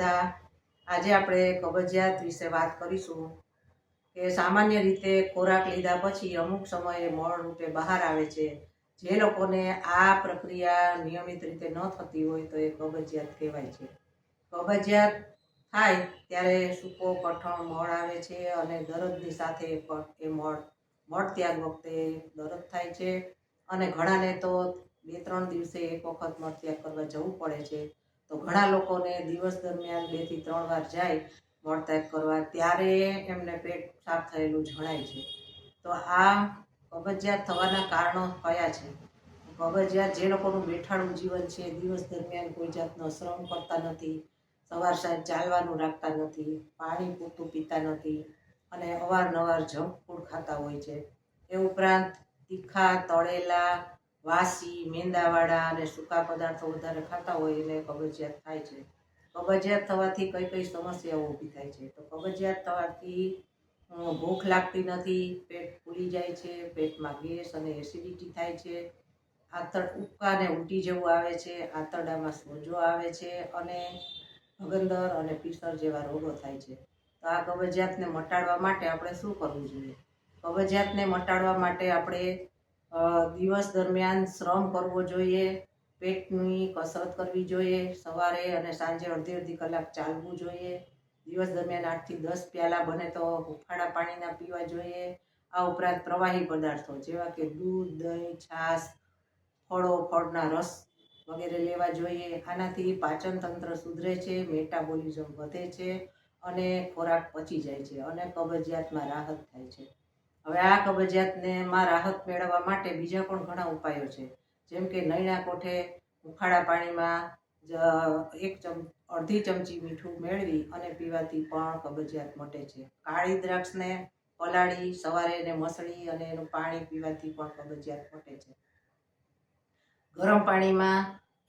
બધા આજે આપણે કબજિયાત વિશે વાત કરીશું કે સામાન્ય રીતે ખોરાક લીધા પછી અમુક સમયે મળ રૂપે બહાર આવે છે. જે લોકોને આ પ્રક્રિયા નિયમિત રીતે ન થતી હોય તો એ કબજિયાત કહેવાય છે. કબજિયાત થાય ત્યારે સૂકો, કઠણ મળ આવે છે અને દરદની સાથે એ મળ મળ ત્યાગ વખતે દરદ થાય છે. અને ઘણાને તો બે ત્રણ દિવસે એક વખત મળ ત્યાગ કરવા જવું પડે છે. તો ઘણા લોકોને દિવસ દરમિયાન બેથી ત્રણ વાર જાય મળ ત્યાગ કરવા, ત્યારે એમને પેટ સાફ થયેલું જણાય છે. તો આ કબજિયાત થવાના કારણો કયા છે? કબજિયાત જે લોકોનું બેઠાણું જીવન છે, દિવસ દરમિયાન કોઈ જાતનો શ્રમ કરતા નથી, સવાર સાંજ ચાલવાનું રાખતા નથી, પાણી પૂરતું પીતા નથી અને અવારનવાર જંક ફૂડ ખાતા હોય છે. એ ઉપરાંત તીખા, તળેલા વાસી મેંદાવાળા અને સૂકા પદાર્થો વધારે ખાતા હોય એને કબજિયાત થાય છે. કબજિયાત થવાથી કઈ કઈ સમસ્યાઓ ઊભી થાય છે? તો કબજિયાત થવાથી ભૂખ લાગતી નથી, પેટ ફૂલી જાય છે, પેટમાં ગેસ અને એસિડિટી થાય છે, આંતર ઉપકાને ઉલટી જેવું આવે છે, આંતરડામાં સોજો આવે છે અને ભગંદર અને પીસર જેવા રોગો થાય છે. તો આ કબજિયાતને મટાડવા માટે આપણે શું કરવું જોઈએ? કબજિયાતને મટાડવા માટે આપણે દિવસ દરમિયાન શ્રમ કરવો જોઈએ, પેટની કસરત કરવી જોઈએ, સવારે અને સાંજે અડધી અડધી કલાક ચાલવું જોઈએ. દિવસ દરમિયાન આઠથી દસ પ્યાલા બને તો હુંફાળા પાણીના પીવા જોઈએ. આ ઉપરાંત પ્રવાહી પદાર્થો જેવા કે દૂધ, દહીં, છાશ, ફળો, ફળના રસ વગેરે લેવા જોઈએ. આનાથી પાચન તંત્ર સુધરે છે, મેટાબોલિઝમ વધે છે અને ખોરાક પચી જાય છે અને કબજિયાતમાં રાહત થાય છે. હવે આ કબજિયાતને રાહત મેળવવા માટે બીજા પણ ઘણા ઉપાયો છે. જેમ કે નૈણા કોઠે ઉખાડા પાણીમાં એક ચમ, અડધી ચમચી મીઠું મેળવી અને પીવાથી પણ કબજિયાત મટે છે. કાળી દ્રાક્ષને પલાળી, સવારે એને મસળી અને એનું પાણી પીવાથી પણ કબજિયાત મટે છે. ગરમ પાણીમાં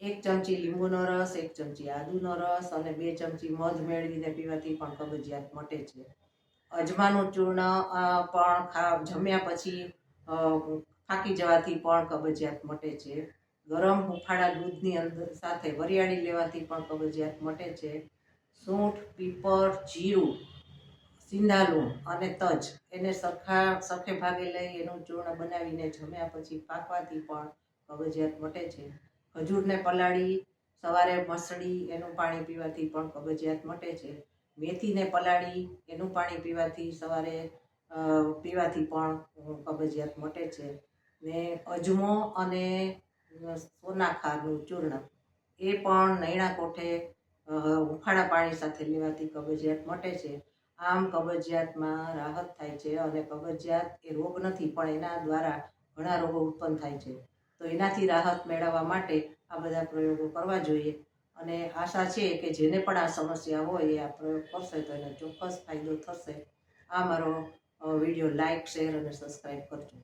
એક ચમચી લીંબુનો રસ, એક ચમચી આદુનો રસ અને બે ચમચી મધ મેળવીને પીવાથી પણ કબજિયાત મટે છે. અજમાનું ચૂર્ણ પણ ખા, જમ્યા પછી ફાંકી જવાથી પણ કબજિયાત મટે છે. ગરમ હુંફાળા દૂધની અંદર સાથે વરિયાળી લેવાથી પણ કબજિયાત મટે છે. સૂંઠ, પીપર, જીરું સિંધાલું અને તજ એને સરખા, સરખે ભાગે લઈ એનું ચૂર્ણ બનાવીને જમ્યા પછી પાકવાથી પણ કબજિયાત મટે છે. ખજૂરને પલાળી, સવારે મસળી એનું પાણી પીવાથી પણ કબજિયાત મટે છે. મેથીને પલાળી, એનું પાણી પીવાથી સવારે પીવાથી પણ કબજિયાત મટે છે. ને અજમો અને સોનાખારનું ચૂર્ણ, એ પણ નૈણા કોઠે હુંફાળા પાણી સાથે લેવાથી કબજિયાત મટે છે. આમ કબજિયાતમાં રાહત થાય છે અને કબજિયાત એ રોગ નથી, પણ એના દ્વારા ઘણા રોગો ઉત્પન્ન થાય છે. તો એનાથી રાહત મેળવવા માટે આ બધા પ્રયોગો કરવા જોઈએ. અને આશા છે કે જેને પણ આ સમસ્યા હોય એ આ પ્રયોગ કરશે તો એને ચોક્કસ ફાયદો થશે. આ મારો વીડિયો લાઇક શેર અને સબસ્ક્રાઈબ કરજો.